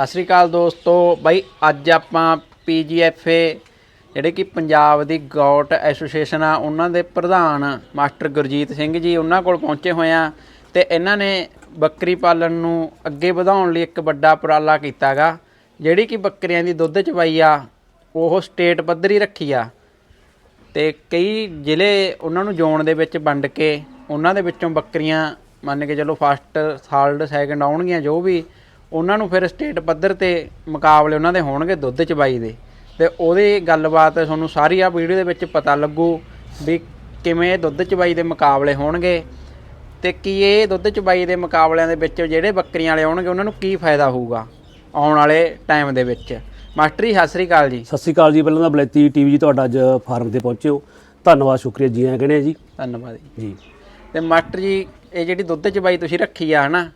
ਸਤਿ ਸ੍ਰੀ ਅਕਾਲ ਦੋਸਤੋ। ਬਾਈ, ਅੱਜ ਆਪਾਂ ਪੀਜੀਐਫਏ ਜਿਹੜੇ ਕਿ ਪੰਜਾਬ ਦੀ ਗੌਟ ਐਸੋਸੀਏਸ਼ਨ ਆ, ਉਹਨਾਂ ਦੇ ਪ੍ਰਧਾਨ ਮਾਸਟਰ ਗੁਰਜੀਤ ਸਿੰਘ ਜੀ ਉਹਨਾਂ ਕੋਲ ਪਹੁੰਚੇ ਹੋਏ ਆ ਤੇ ਇਹਨਾਂ ਨੇ ਬੱਕਰੀ ਪਾਲਣ ਨੂੰ ਅੱਗੇ ਵਧਾਉਣ ਲਈ ਇੱਕ ਵੱਡਾ ਉਪਰਾਲਾ ਕੀਤਾਗਾ, ਜਿਹੜੀ ਕਿ ਬੱਕਰੀਆਂ ਦੀ ਦੁੱਧ ਚਵਾਈ ਆ, ਉਹ ਸਟੇਟ ਪੱਧਰੀ ਰੱਖੀ ਆ। ਤੇ ਕਈ ਜ਼ਿਲ੍ਹੇ ਉਹਨਾਂ ਨੂੰ ਜ਼ੋਨ ਦੇ ਵਿੱਚ ਵੰਡ ਕੇ, ਉਹਨਾਂ ਦੇ ਵਿੱਚੋਂ ਬੱਕਰੀਆਂ ਮੰਨ ਕੇ ਚੱਲੋ ਫਸਟ ਥਰਡ ਸੈਕੰਡ ਆਉਣਗੀਆਂ, ਜੋ ਵੀ ਉਹਨਾਂ ਨੂੰ ਫਿਰ ਸਟੇਟ ਪੱਧਰ ਤੇ ਮੁਕਾਬਲੇ ਉਹਨਾਂ ਦੇ ਹੋਣਗੇ ਦੁੱਧ ਚਬਾਈ ਦੇ। ਤੇ ਉਹਦੀ ਗੱਲਬਾਤ ਤੁਹਾਨੂੰ ਸਾਰੀ ਆ ਵੀਡੀਓ ਦੇ ਵਿੱਚ ਪਤਾ ਲੱਗੂ ਵੀ ਕਿਵੇਂ ਦੁੱਧ ਚਬਾਈ ਦੇ ਮੁਕਾਬਲੇ ਹੋਣਗੇ ਤੇ ਕੀ ਇਹ ਦੁੱਧ ਚਬਾਈ ਦੇ ਮੁਕਾਬਲਿਆਂ ਦੇ ਵਿੱਚ ਜਿਹੜੇ ਬੱਕਰੀਆਂ ਵਾਲੇ ਆਉਣਗੇ ਉਹਨਾਂ ਨੂੰ ਕੀ ਫਾਇਦਾ ਹੋਊਗਾ ਆਉਣ ਵਾਲੇ ਟਾਈਮ ਦੇ ਵਿੱਚ। ਮਾਸਟਰ ਜੀ ਸਤਿ ਸ੍ਰੀ ਅਕਾਲ ਜੀ। ਸਤਿ ਸ਼੍ਰੀ ਅਕਾਲ ਜੀ। ਪਹਿਲਾਂ ਤਾਂ ਬਲੈਤੀ ਟੀਵੀ ਜੀ ਤੁਹਾਡਾ ਅੱਜ ਫਾਰਮ ਤੇ ਪਹੁੰਚੇ ਹੋ ਧੰਨਵਾਦ ਸ਼ੁਕਰੀਆ ਜੀ ਆਇਆਂ ਕਹਿੰਦੇ ਆ ਜੀ। ਧੰਨਵਾਦ ਜੀ। ਜੀ। ਤੇ ਮਾਸਟਰ ਜੀ ਇਹ ਜਿਹੜੀ ਦੁੱਧ ਚਬਾਈ ਤੁਸੀਂ ਰੱਖੀ ਆ ਹਨਾ?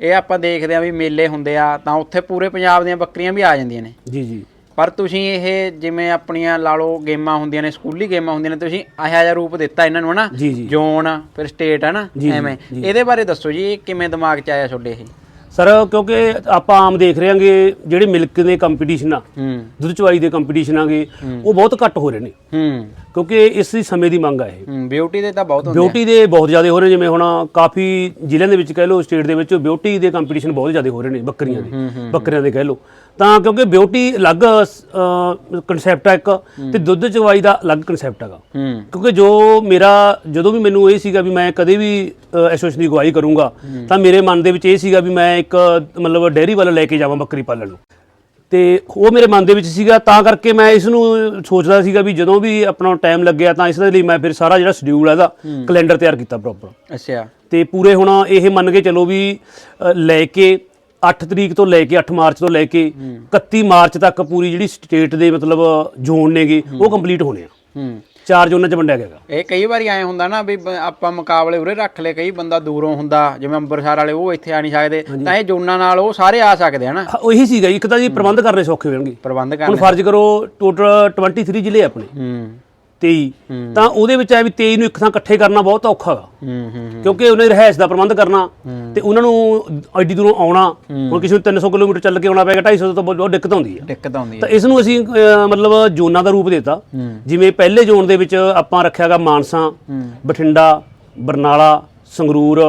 ਇਹ ਆਪਾਂ ਦੇਖਦੇ ਆ ਵੀ ਮੇਲੇ ਹੁੰਦੇ ਆ ਤਾਂ ਉੱਥੇ ਪੂਰੇ ਪੰਜਾਬ ਦੀਆਂ ਬੱਕਰੀਆਂ ਵੀ ਆ ਜਾਂਦੀਆਂ ਨੇ। ਜੀ ਜੀ। ਪਰ ਤੁਸੀਂ ਇਹ ਜਿਵੇਂ ਆਪਣੀਆਂ ਲਾ ਲਓ ਗੇਮਾਂ ਹੁੰਦੀਆਂ ਨੇ ਸਕੂਲੀ ਗੇਮਾਂ ਹੁੰਦੀਆਂ ਨੇ ਤੁਸੀਂ ਇਹੋ ਜਿਹਾ ਰੂਪ ਦਿੱਤਾ ਇਹਨਾਂ ਨੂੰ ਹਨਾ। ਜ਼ੋਨ ਫਿਰ ਸਟੇਟ ਹਨਾ? ਐਵੇਂ। ਇਹਦੇ ਬਾਰੇ ਦੱਸੋ ਜੀ ਇਹ ਕਿਵੇਂ ਦਿਮਾਗ 'ਚ ਆਇਆ ਤੁਹਾਡੇ ਇਹ? ਸਰ ਕਿਉਂਕਿ ਆਪਾਂ ਆਮ ਦੇਖ ਰਹੇ ਹਾਂਗੇ ਜਿਹੜੇ ਮਿਲਕ ਦੇ ਕੰਪੀਟੀਸ਼ਨ ਆ ਦੁੱਧ ਚਵਾਈ ਦੇ ਕੰਪੀਟੀਸ਼ਨ ਆਗੇ ਉਹ ਬਹੁਤ ਘੱਟ ਹੋ ਰਹੇ ਨੇ। ਕਿਉਂਕਿ ਇਸ ਦੀ ਸਮੇਂ ਦੀ ਮੰਗ ਆ ਇਹ। ਬਿਊਟੀ ਦੇ ਤਾਂ ਬਹੁਤ ਹੁੰਦੇ ਬਿਊਟੀ ਦੇ ਬਹੁਤ ਜ਼ਿਆਦਾ ਹੋ ਰਹੇ ਜਿਵੇਂ ਹੁਣ ਕਾਫੀ ਜ਼ਿਲ੍ਹਿਆਂ ਦੇ ਵਿੱਚ ਕਹਿ ਲਓ ਸਟੇਟ ਦੇ ਵਿੱਚ ਬਿਊਟੀ ਦੇ ਕੰਪੀਟੀਸ਼ਨ ਬਹੁਤ ਜ਼ਿਆਦਾ ਹੋ ਰਹੇ ਨੇ ਬੱਕਰੀਆਂ ਦੇ। ਬੱਕਰੀਆਂ ਦੇ ਕਹਿ ਲਓ। ਤਾਂ ਕਿਉਂਕਿ ਬਿਊਟੀ ਅਲੱਗ ਕਨਸੈਪਟ ਆ ਇੱਕ ਤੇ ਦੁੱਧ ਚਵਾਈ ਦਾ ਅਲੱਗ ਕਨਸੈਪਟ ਹੈਗਾ। ਕਿਉਂਕਿ ਜੋ ਮੇਰਾ ਜਦੋਂ ਵੀ ਮੈਨੂੰ ਇਹ ਸੀਗਾ ਵੀ ਮੈਂ ਕਦੇ ਵੀ ਐਸੋਸੀਏਸ਼ਨ ਦੀ ਅਗਵਾਈ ਕਰੂੰਗਾ ਤਾਂ ਮੇਰੇ ਮਨ ਦੇ ਵਿੱਚ ਇਹ ਸੀਗਾ ਵੀ ਮੈਂ ਇੱਕ ਮਤਲਬ ਡੇਅਰੀ ਵੱਲ ਲੈ ਕੇ ਜਾਵਾਂ ਬੱਕਰੀ ਪਾਲਣ ਨੂੰ। ਤੇ ਉਹ ਮੇਰੇ ਮਨ ਦੇ ਵਿੱਚ ਸੀਗਾ ਤਾਂ ਕਰਕੇ ਮੈਂ ਇਸ ਨੂੰ ਸੋਚਦਾ ਸੀਗਾ ਵੀ ਜਦੋਂ ਵੀ ਆਪਣਾ ਟਾਈਮ ਲੱਗਿਆ ਤਾਂ ਇਸ ਦੇ ਲਈ ਮੈਂ ਫਿਰ ਸਾਰਾ ਜਿਹੜਾ ਸ਼ਡਿਊਲ ਹੈ ਇਹਦਾ ਕੈਲੰਡਰ ਤਿਆਰ ਕੀਤਾ ਪ੍ਰੋਪਰ ਅੱਛਾ। ਤੇ ਪੂਰੇ ਹੁਣ ਇਹ ਮੰਨ ਕੇ ਚੱਲੋ ਵੀ ਲੈ ਕੇ 8 ਤਰੀਕ ਤੋਂ ਲੈ ਕੇ 8 ਮਾਰਚ ਤੋਂ ਲੈ ਕੇ 31 ਮਾਰਚ ਤੱਕ ਪੂਰੀ ਜਿਹੜੀ ਸਟੇਟ ਦੇ ਮਤਲਬ ਜ਼ੋਨ ਨੇਗੇ ਉਹ ਕੰਪਲੀਟ ਹੋਣੇ ਆ। ਹੂੰ। ਚਾਰ ਜ਼ੋਨਾਂ 'ਚ ਵੰਡਿਆ ਗਿਆ। ਇਹ ਕਈ ਵਾਰੀ ਐ ਹੁੰਦਾ ਨਾ ਵੀ ਬ- ਆਪਾਂ ਮੁਕਾਬਲੇ ਉਰੇ ਰੱਖ ਲਏ ਕਈ ਬੰਦਾ ਦੂਰੋਂ ਹੁੰਦਾ ਜਿਵੇਂ ਅੰਬਰਸਰ ਵਾਲੇ ਉਹ ਇੱਥੇ ਆ ਨਹੀਂ ਸਕਦੇ ਤਾਂ ਇਹ ਜੋਨਾਂ ਨਾਲ ਉਹ ਸਾਰੇ ਆ ਸਕਦੇ ਹਨਾ ਹਾਂ, ਉਹੀ ਸੀਗਾ ਜੀ, ਇੱਕ ਤਾਂ ਜੀ ਪ੍ਰਬੰਧ ਕਰਨੇ ਸੌਖੇ ਹੋਣਗੇ। ਪ੍ਰਬੰਧ ਹੁਣ ਕਰਨੇ। ਫਰਜ਼ ਕਰੋ ਟੋਟਲ 23 ਜ਼ਿਲ੍ਹੇ ਆਪਣੇ। ਹੂੰ। 23 ਤਾਂ ਉਹਦੇ ਵਿੱਚ ਐ ਵੀ 23 ਨੂੰ ਇੱਕ ਥਾਂ ਇਕੱਠੇ ਕਰਨਾ ਬਹੁਤ ਔਖਾ। ਹੈਗਾ ਕਿਉਂਕਿ ਉਹਨੇ ਦੀ ਦਾ ਪ੍ਰਬੰਧ ਕਰਨਾ ਤੇ ਉਹਨਾਂ ਨੂੰ ਐਡੀ ਦੂਰੋਂ ਆਉਣਾ। ਹੁਣ ਕਿਸੇ ਨੂੰ 300 ਕਿਲੋਮੀਟਰ ਚੱਲ ਕੇ ਆਉਣਾ ਪੈਗਾ 250 ਤੋਂ ਬਹੁਤ ਦਿੱਕਤ ਆਉਂਦੀ ਹੈ ਦਿੱਕਤ ਆਉਂਦੀ ਹੈ ਤਾਂ ਇਸ ਨੂੰ ਅਸੀਂ ਮਤਲਬ ਜ਼ੋਨਾਂ ਦਾ ਰੂਪ ਦਿੱਤਾ। ਜਿਵੇਂ ਪਹਿਲੇ ਜ਼ੋਨ ਦੇ ਵਿੱਚ ਆਪਾਂ ਰੱਖਿਆਗਾ ਮਾਨਸਾ ਬਠਿੰਡਾ ਬਰਨਾਲਾ ਸੰਗਰੂਰ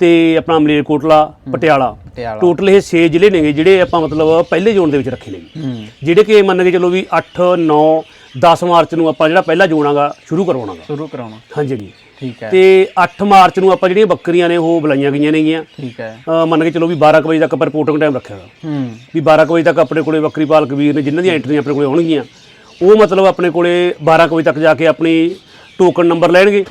ਤੇ ਆਪਣਾ ਮਲੇਰਕੋਟਲਾ ਪਟਿਆਲਾ। ਟੋਟਲ ਇਹ 6 ਜ਼ਿਲ੍ਹੇ ਨੇਗੇ ਜਿਹੜੇ ਆਪਾਂ ਮਤਲਬ ਪਹਿਲੇ ਜ਼ੋਨ ਦੇ ਵਿੱਚ ਰੱਖੇ ਨੇ ਜਿਹੜੇ ਕਿ ਮੰਨ ਕੇ ਚੱਲੋ ਵੀ 8 9 10 ਮਾਰਚ ਨੂੰ ਆਪਾਂ ਜਿਹੜਾ ਪਹਿਲਾ ਜੋਣਾਗਾ ਸ਼ੁਰੂ ਕਰਵਾਉਣਾਗਾ ਸ਼ੁਰੂ ਕਰਾਉਣਾ। ਹਾਂਜੀ ਜੀ। ਠੀਕ ਹੈ। ਤੇ 8 ਮਾਰਚ ਨੂੰ ਆਪਾਂ ਜਿਹੜੀਆਂ ਬੱਕਰੀਆਂ ਨੇ ਉਹ ਬੁਲਾਈਆਂ ਗਈਆਂ ਨੇਗੀਆਂ। ਠੀਕ ਹੈ। ਮੰਨ ਕੇ ਚਲੋ ਵੀ 12 ਵਜੇ ਤੱਕ ਆਪਾਂ ਰਿਪੋਰਟਿੰਗ ਟਾਈਮ ਰੱਖਿਆਗਾ ਹੂੰ। ਵੀ 12 ਵਜੇ ਤੱਕ ਆਪਣੇ ਕੋਲੇ ਬੱਕਰੀ ਪਾਲਕ ਵੀਰ ਨੇ ਜਿਨ੍ਹਾਂ ਦੀਆਂ ਐਂਟਰੀਆਂ ਆਪਣੇ ਕੋਲੇ ਆਉਣਗੀਆਂ ਉਹ ਮਤਲਬ ਆਪਣੇ ਕੋਲੇ 12 ਵਜੇ ਤੱਕ ਜਾ ਕੇ ਆਪਣੀ ਟੋਕਨ ਨੰਬਰ ਲੈਣਗੇ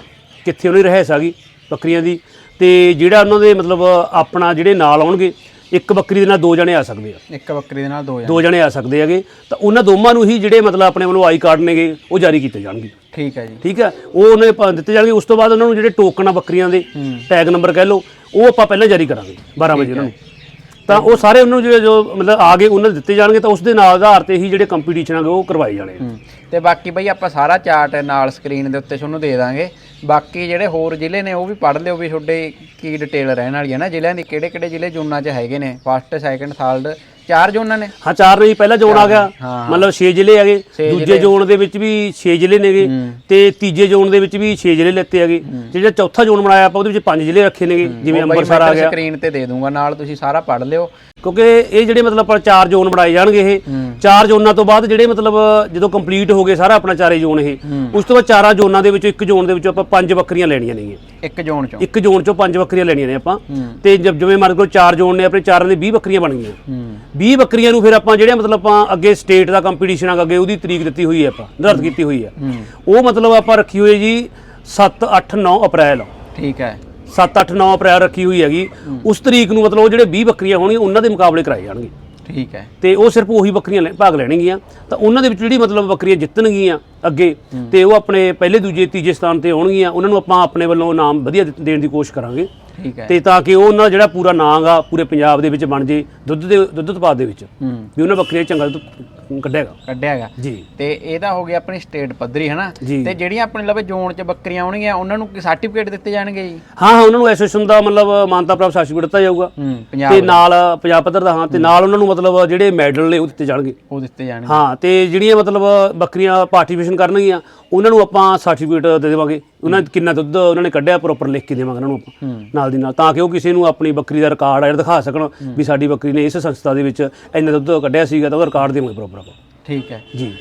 ਕਿੱਥੇ ਉਹਨੇ ਦੀ ਰਹਿਸ ਆ ਗਈ ਬੱਕਰੀਆਂ ਦੀ। ਤੇ ਜਿਹੜਾ ਉਹਨਾਂ ਦੇ ਮਤਲਬ ਆਪਣਾ ਜਿਹੜੇ ਨਾਲ ਆਉਣਗੇ ਇੱਕ ਬੱਕਰੀ ਦੇ ਨਾਲ ਦੋ ਜਣੇ ਆ ਸਕਦੇ ਆ। ਇੱਕ ਬੱਕਰੀ ਦੇ ਨਾਲ ਦੋ ਜਾਂ ਦੋ ਜਣੇ ਆ ਸਕਦੇ ਹੈਗੇ। ਤਾਂ ਉਹਨਾਂ ਦੋਵਾਂ ਨੂੰ ਹੀ ਜਿਹੜੇ ਮਤਲਬ ਆਪਣੇ ਵੱਲੋਂ ਆਈ ਕਾਰਡ ਨੇਗੇ ਉਹ ਜਾਰੀ ਕੀਤੇ ਜਾਣਗੇ। ਠੀਕ ਹੈ ਜੀ। ਠੀਕ ਹੈ? ਉਹ ਉਹਨਾਂ ਪਾ- ਦਿੱਤੇ ਜਾਣਗੇ। ਉਸ ਤੋਂ ਬਾਅਦ ਉਹਨਾਂ ਨੂੰ ਜਿਹੜੇ ਟੋਕਨ ਆ ਬੱਕਰੀਆਂ ਦੇ ਟੈਗ ਨੰਬਰ ਕਹਿ ਲਓ ਉਹ ਆਪਾਂ ਪਹਿਲਾਂ ਜਾਰੀ ਕਰਾਂਗੇ 12 ਵਜੇ ਉਹਨਾਂ ਨੂੰ। ਤਾਂ ਉਹ ਸਾਰੇ ਉਹਨਾਂ ਨੂੰ ਜਿਹੜੇ ਜੋ ਮਤਲਬ ਆ ਗਏ ਉਹਨਾਂ ਦੇ ਦਿੱਤੇ ਜਾਣਗੇ। ਤਾਂ ਉਸ ਦੇ ਨਾਲ ਆਧਾਰ ਤੇ ਹੀ ਜਿਹੜੇ ਕੰਪੀਟੀਸ਼ਨ ਆਗੇ ਉਹ ਕਰਵਾਏ ਜਾਣੇ ਆ। ਹੂੰ। ਤੇ ਬਾਕੀ ਬਈ ਆਪਾਂ ਸਾਰਾ ਚਾਰਟ ਨਾਲ ਸਕਰੀਨ ਦੇ ਉੱਤੇ ਤੁਹਾਨੂੰ ਦੇ ਦਾਂਗੇ। ਬਾਕੀ ਜਿਹੜੇ ਹੋਰ ਜ਼ਿਲ੍ਹੇ ਨੇ ਉਹ ਵੀ ਪੜ੍ਹ ਲਿਓ ਵੀ ਤੁਹਾਡੇ ਕੀ ਡਿਟੇਲ ਰਹਿਣ ਵਾਲੀ ਹੈ ਨਾ ਜ਼ਿਲ੍ਹਿਆਂ ਦੀ ਕਿਹੜੇ ਕਿਹੜੇ ਜ਼ਿਲ੍ਹੇ ਜ਼ੋਨਾਂ 'ਚ ਹੈਗੇ ਨੇ ਫਸਟ ਸੈਕੰਡ ਥਰਡ ਚਾਰ ਜ਼ੋਨਾਂ ਨੇ? ਹਾਂ ਚਾਰ ਨਹੀਂ ਪਹਿਲਾ ਜ਼ੋਨ ਆ ਗਿਆ। ਮਤਲਬ 6 ਜ਼ਿਲ੍ਹੇ ਹੈਗੇ। ਦੂਜੇ ਜ਼ੋਨ ਦੇ ਵਿੱਚ ਵੀ 6 ਜ਼ਿਲ੍ਹੇ ਨੇਗੇ ਤੇ ਤੀਜੇ ਜ਼ੋਨ ਦੇ ਵਿੱਚ ਵੀ 6 ਜ਼ਿਲ੍ਹੇ ਲੈਤੇ ਹੈਗੇ। ਜਿਹੜਾ ਚੌਥਾ ਜ਼ੋਨ ਬਣਾਇਆ ਆਪਾਂ ਉਹਦੇ ਵਿੱਚ 5 ਜ਼ਿਲ੍ਹੇ ਰੱਖੇ ਨੇਗੇ। ਜਿਵੇਂ ਅੰਮ੍ਰਿਤਸਰ ਆ ਗਿਆ। ਸਕਰੀਨ ਤੇ ਦੇ ਦੂੰਗਾ ਨਾਲ ਤੁਸੀਂ ਸਾਰਾ ਪੜ੍ਹ ਲਿਓ। ਕਿਉਂਕਿ ਇਹ ਜਿਹੜੇ ਮਤਲਬ ਆਪਾਂ ਚਾਰ ਜ਼ੋਨ ਬਣਾਏ ਜਾਣਗੇ ਇਹ ਚਾਰ ਜ਼ੋਨਾਂ ਤੋਂ ਬਾਅਦ ਜਿਹੜੇ ਮਤਲਬ ਜਦੋਂ ਕੰਪਲੀਟ ਹੋ ਗਏ ਸਾਰਾ ਆਪਣਾ ਚਾਰੇ ਜ਼ੋਨ ਇਹ ਉਸ ਤੋਂ ਬਾਅਦ ਚਾਰਾਂ ਜ਼ੋਨਾਂ ਦੇ ਵਿੱਚੋਂ ਇੱਕ ਜ਼ੋਨ ਦੇ ਵਿੱਚੋਂ ਆਪਾਂ ਪੰਜ ਬੱਕਰੀਆਂ ਲੈਣੀਆਂ ਨੇਗੀਆਂ ਇੱਕ ਜ਼ੋਨ 'ਚੋਂ। ਇੱਕ ਜ਼ੋਨ ਚੋਂ ਪੰਜ ਬੱਕਰੀਆਂ ਲੈਣੀਆਂ ਨੇ ਆਪਾਂ। ਤੇ ਜਦ ਜਿਵੇਂ ਮੰਨ ਲਓ ਚਾਰ ਜ਼ੋਨ ਨੇ ਆਪਣੇ ਚਾਰਾਂ ਦੇ 20 ਬੱਕਰੀਆਂ ਬਣ ਗਈਆਂ। ਹੂੰ। 20 ਬੱਕਰੀਆਂ ਨੂੰ ਫਿਰ ਆਪਾਂ ਜਿਹੜੇ ਮਤਲਬ ਆਪਾਂ ਅੱਗੇ ਸਟੇਟ ਦਾ ਕੰਪੀਟੀਸ਼ਨ ਆ ਅੱਗੇ ਉਹਦੀ ਤਰੀਕ ਦਿੱਤੀ ਹੋਈ ਹੈ ਆਪਾਂ ਨਿਰਧਾਰਤ ਕੀਤੀ ਹੋਈ ਹੈ। ਉਹ ਮਤਲਬ ਆਪਾਂ ਰੱਖੀ ਹੋਈ ਹੈ ਜੀ 7 8 9 ਅਪ੍ਰੈਲ। ਠੀਕ ਹੈ। 7 8 9 ਅਪ੍ਰੈਲ ਰੱਖੀ ਹੋਈ ਹੈਗੀ। ਉਸ ਤਰੀਕ ਨੂੰ ਮਤਲਬ ਉਹ ਜਿਹੜੇ 20 ਬੱਕਰੀਆਂ ਹੋਣਗੀਆਂ ਉਹਨਾਂ ਦੇ ਮੁਕਾਬਲੇ ਕਰਾਏ ਜਾਣਗੇ। ਠੀਕ ਹੈ। ਤੇ ਉਹ ਸਿਰਫ ਉਹੀ ਬੱਕਰੀਆਂ ਲੈ- ਭਾਗ ਲੈਣਗੀਆਂ। ਤਾਂ ਉਹਨਾਂ ਦੇ ਵਿੱਚ ਜਿਹੜੀ ਮਤਲਬ ਬੱਕਰੀਆਂ ਜਿੱਤਣਗੀਆਂ ਅੱਗੇ ਤੇ ਉਹ ਆਪਣੇ ਪਹਿਲੇ ਦੂਜੇ ਤੀਜੇ ਸਥਾਨ ਤੇ ਆਉਣਗੀਆਂ ਉਹਨਾਂ ਨੂੰ ਆਪਾਂ ਆਪਣੇ ਵੱਲੋਂ ਇਨਾਮ ਵਧੀਆ ਦੇ- ਦੇਣ ਦੀ ਕੋਸ਼ਿਸ਼ ਕਰਾਂਗੇ। ਠੀਕ ਹੈ। ਤੇ ਤਾਂ ਕਿ ਉਹ ਨਾਲ ਜਿਹੜਾ ਪੂਰਾ ਨਾਂ ਗਾ ਪੂਰੇ ਪੰਜਾਬ ਦੇ ਵਿੱਚ ਬਣ ਜੇ ਦੁੱਧ ਦੇ ਦੁੱਧ ਉਤਪਾਦ ਦੇ ਵਿੱਚ। ਹੂੰ। ਵੀ ਉਹਨਾਂ ਬੱਕਰੀਆਂ ਚੰਗਾ ਦੁੱਧ ਕੱਢੇਗਾ। ਕੱਢਿਆ ਹੈਗਾ। ਜੀ। ਤੇ ਇਹ ਤਾਂ ਹੋ ਗਿਆ ਆਪਣੀ ਸਟੇਟ ਪੱਧਰੀ ਹਨਾ? ਜੀ। ਤੇ ਜਿਹੜੀਆਂ ਆਪਣੇ ਲਵੇ ਜ਼ੋਨ 'ਚ ਬੱਕਰੀਆਂ ਆਉਣਗੀਆਂ ਉਹਨਾਂ ਨੂੰ ਸਰਟੀਫਿਕੇਟ ਦਿੱਤੇ ਜਾਣਗੇ ਜੀ? ਹਾਂ ਹਾਂ ਉਹਨਾਂ ਨੂੰ ਐਸੋਸੀਏਸ਼ਨ ਦਾ ਮਤਲਬ ਮਾਨਤਾ ਪ੍ਰਾਪਤ ਸਰਟੀਫਿਕੇਟ ਦਿੱਤਾ ਜਾਊਗਾ। ਹੂੰ ਤੇ ਪੰਜਾਬ ਨਾਲ ਪੰਜਾਬ ਪੱਧਰ ਦਾ ਹਾਂ ਤੇ ਨਾਲ ਉਹਨਾਂ ਨੂੰ ਮਤਲਬ ਜਿਹੜੇ ਮੈਡਲ ਨੇ ਉਹ ਦਿੱਤੇ ਜਾਣਗੇ। ਉਹ ਦਿੱਤੇ ਜਾਣਗੇ। ਹਾਂ ਤੇ ਜਿਹੜੀਆਂ ਮਤਲਬ ਬੱਕਰੀਆਂ ਪਾਰਟਿਸਿਪੇਸ਼ਨ ਕਰਨਗੀਆਂ ਉਹਨਾਂ ਨੂੰ ਆਪਾਂ ਸਰਟੀਫਿਕੇਟ ਦੇ ਦੇਵਾਂਗੇ। ਉਹਨਾਂ ਨੇ ਕਿੰਨਾ ਦੁੱਧ ਉਹਨਾਂ ਨੇ ਕੱਢਿਆ ਪ੍ਰੋਪਰ ਲਿਖ ਕੇ ਦੇਵਾਂਗੇ ਉਹਨਾਂ ਨੂੰ ਆਪਾਂ ਨਾਲ ਦੀ ਨਾਲ। ਤਾਂ ਕਿ ਉਹ ਕਿਸੇ ਨੂੰ ਆਪਣੀ ਬੱਕਰੀ ਦਾ ਰਿਕਾਰਡ ਆ ਜਿਹੜਾ ਦਿਖਾ ਸਕਣ ਵੀ ਸਾਡੀ ਬੱਕਰੀ ਨੇ ਇਸ ਸੰਸਥਾ ਦੇ ਵਿੱਚ ਇੰਨਾ ਦੁੱਧ ਕੱਢਿਆ ਸੀਗਾ ਤਾਂ ਉਹਦਾ ਰਿਕਾਰਡ ਦੇਵਾਂਗੇ ਪ੍ਰੋਪਰ ਆਪਾਂ। ਠੀਕ ਹੈ। ਜੀ।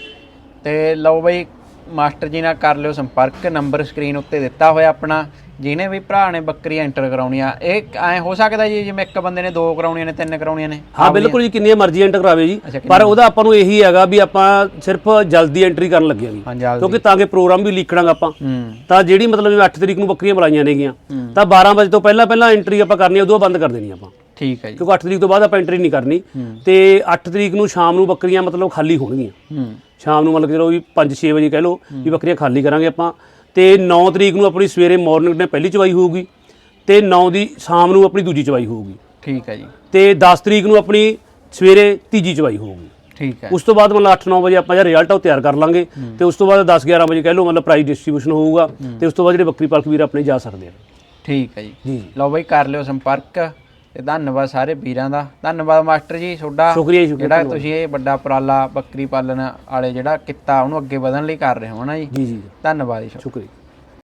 ਤੇ ਲਓ ਬਈ ਮਾਸਟਰ ਜੀ ਨਾਲ ਕਰ ਲਿਓ ਸੰਪਰਕ ਨੰਬਰ ਸਕਰੀਨ ਉੱਤੇ ਦਿੱਤਾ ਹੋਇਆ ਆਪਣਾ ਜਿਹਨੇ ਵੀ ਭਰਾ ਨੇ ਬੱਕਰੀ ਐਂਟਰ ਕਰਾਉਣੀਆਂ। ਇਹ ਐ ਹੋ ਸਕਦਾ ਜੀ ਜਿਵੇਂ ਇੱਕ ਬੰਦੇ ਨੇ ਦੋ ਕਰਾਉਣੀਆਂ ਨੇ ਤਿੰਨ ਕਰਾਉਣੀਆਂ ਨੇ? ਹਾਂ ਬਿਲਕੁਲ ਜੀ ਕਿੰਨੀਆਂ ਮਰਜ਼ੀ ਐਂਟਰ ਕਰਾਵੇ ਜੀ। ਪਰ ਉਹਦਾ ਆਪਾਂ ਨੂੰ ਇਹੀ ਹੈਗਾ ਵੀ ਆਪਾਂ ਸਿਰਫ ਜਲਦੀ ਐਂਟਰੀ ਕਰਨ ਲੱਗੇ ਜੀ। ਕਿਉਂਕਿ ਤਾਂ ਕਿ ਪ੍ਰੋਗਰਾਮ ਵੀ ਲਿਖਣਾਗਾ ਆਪਾਂ। ਤਾਂ ਜਿਹੜੀ ਮਤਲਬ ਜਿਵੇਂ 8 ਤਰੀਕ ਨੂੰ ਬੱਕਰੀਆਂ ਬੁਲਾਈਆਂ ਨੇਗੀਆਂ। ਤਾਂ 12 ਵਜੇ ਤੋਂ ਪਹਿਲਾਂ ਪਹਿਲਾਂ ਐਂਟਰੀ ਆਪਾਂ ਕਰਨੀ ਉਦੋਂ ਬੰਦ ਕਰ ਦੇਣੀ ਆਪਾਂ। ਠੀਕ ਹੈ ਜੀ। ਕਿਉਂਕਿ 8 ਤਰੀਕ ਤੋਂ ਬਾਅਦ ਆਪਾਂ ਐਂਟਰੀ ਨਹੀਂ ਕਰਨੀ। ਤੇ 8 ਤਰੀਕ ਨੂੰ ਸ਼ਾਮ ਨੂੰ ਬੱਕਰੀਆਂ ਮਤਲਬ ਖਾਲੀ ਹੋਣਗੀਆਂ। ਹੂੰ। ਸ਼ਾਮ ਨੂੰ ਮਤਲਬ ਚਲੋ ਵੀ 5-6 ਵਜੇ ਕਹਿ ਲਓ ਵੀ ਬੱਕਰੀਆਂ ਖਾਲੀ ਕਰਾਂਗੇ ਆਪਾਂ। ਤੇ 9 ਤਰੀਕ ਨੂੰ ਆਪਣੀ ਸਵੇਰੇ ਮਾਰਨਿੰਗ ਨੇ ਪਹਿਲੀ ਚਵਾਈ ਹੋਊਗੀ। ਤੇ 9 ਦੀ ਸ਼ਾਮ ਨੂੰ ਆਪਣੀ ਦੂਜੀ ਚਵਾਈ ਹੋਊਗੀ। ਠੀਕ ਹੈ ਜੀ। ਤੇ 10 ਤਰੀਕ ਨੂੰ ਆਪਣੀ ਸਵੇਰੇ ਤੀਜੀ ਚਵਾਈ ਹੋਊਗੀ। ਠੀਕ ਹੈ। ਉਸ ਤੋਂ ਬਾਅਦ ਮਤਲਬ 8-9 ਵਜੇ ਆਪਾਂ ਜਿਹੜਾ ਰਿਜ਼ਲਟ ਆ ਉਹ ਤਿਆਰ ਕਰ ਲਾਂਗੇ। ਤੇ ਉਸ ਤੋਂ ਬਾਅਦ 10-11 ਵਜੇ ਕਹਿ ਲਓ ਮਤਲਬ ਪ੍ਰਾਈਜ਼ ਡਿਸਟ੍ਰੀਬਿਊਸ਼ਨ ਹੋਊਗਾ। ਤੇ ਉਸ ਤੋਂ ਬਾਅਦ ਜਿਹੜੇ ਬੱਕਰੀ ਪਾਲਕ ਵੀਰ ਆਪਣੇ ਜਾ ਸਕਦੇ ਆ। ਠੀਕ ਹੈ ਜੀ। ਲਓ ਬਈ ਕਰ ਲਿਓ ਸੰਪਰਕ। ਤੇ ਧੰਨਵਾਦ ਸਾਰੇ ਵੀਰਾਂ ਦਾ। ਧੰਨਵਾਦ ਮਾਸਟਰ ਜੀ ਤੁਹਾਡਾ। ਸ਼ੁਕਰੀਆ ਜੀ ਸ਼ੁਕਰੀਆ ਜਿਹੜਾ ਤੁਸੀਂ ਇਹ ਵੱਡਾ ਉਪਰਾਲਾ ਬੱਕਰੀ ਪਾਲਣ ਵਾਲੇ ਜਿਹੜਾ ਕਿੱਤਾ ਉਹਨੂੰ ਅੱਗੇ ਵਧਣ ਲਈ ਕਰ ਰਹੇ ਹੋ ਨਾ ਜੀ? ਜੀ ਜੀ ਧੰਨਵਾਦ ਜੀ ਸ਼ੁਕਰੀਆ।